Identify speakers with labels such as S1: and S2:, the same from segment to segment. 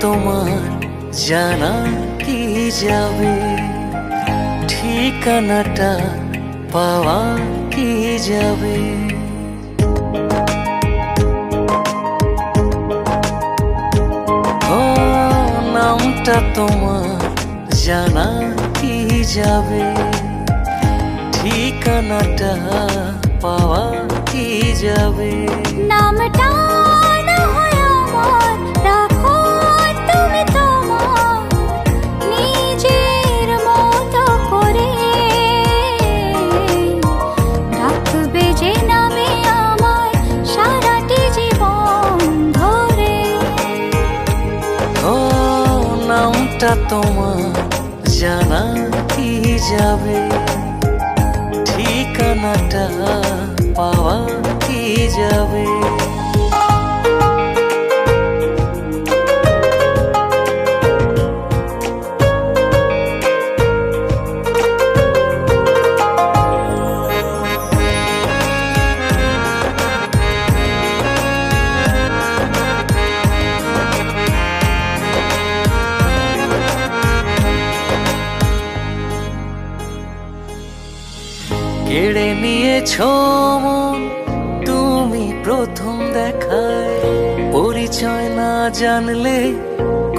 S1: তোমার জানা কি যাবে? ঠিকানাটা পাওয়া কি যাবে? নামটা তোমার জানা কি যাবে? ঠিকানাটা পাওয়া কি যাবে?
S2: নামটা
S1: নামটা তোমার জানা কি যাবে? ঠিকানাটা পাওয়া কি যাবে? কেড়ে নিয়েছ তুমি প্রথম দেখায়। পরিচয় না জানলে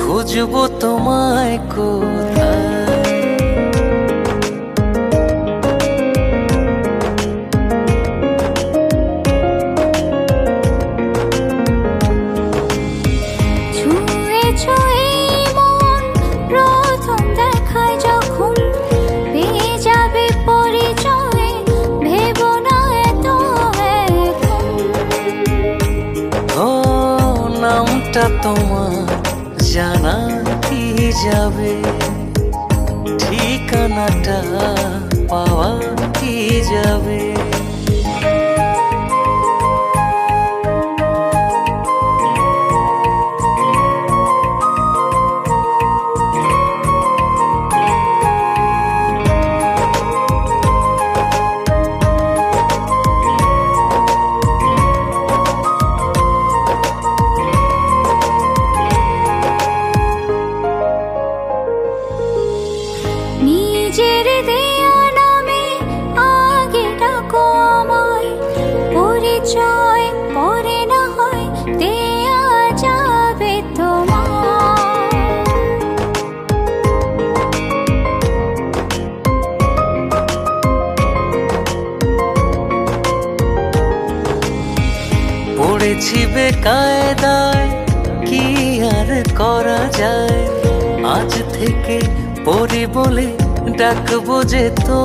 S1: খুঁজবো তোমায় কোথায় তোমার জানা কি যাবে? ঠিকানাটা পাওয়া কি যাবে?
S2: নিজের দেয়া পরিচয় পরে না দেয়া যাবে তোমার।
S1: পড়েছি বেকায়দায়, কি আর করা যায়? আজ থেকে পড়ি বলে ডাকবো যে তো।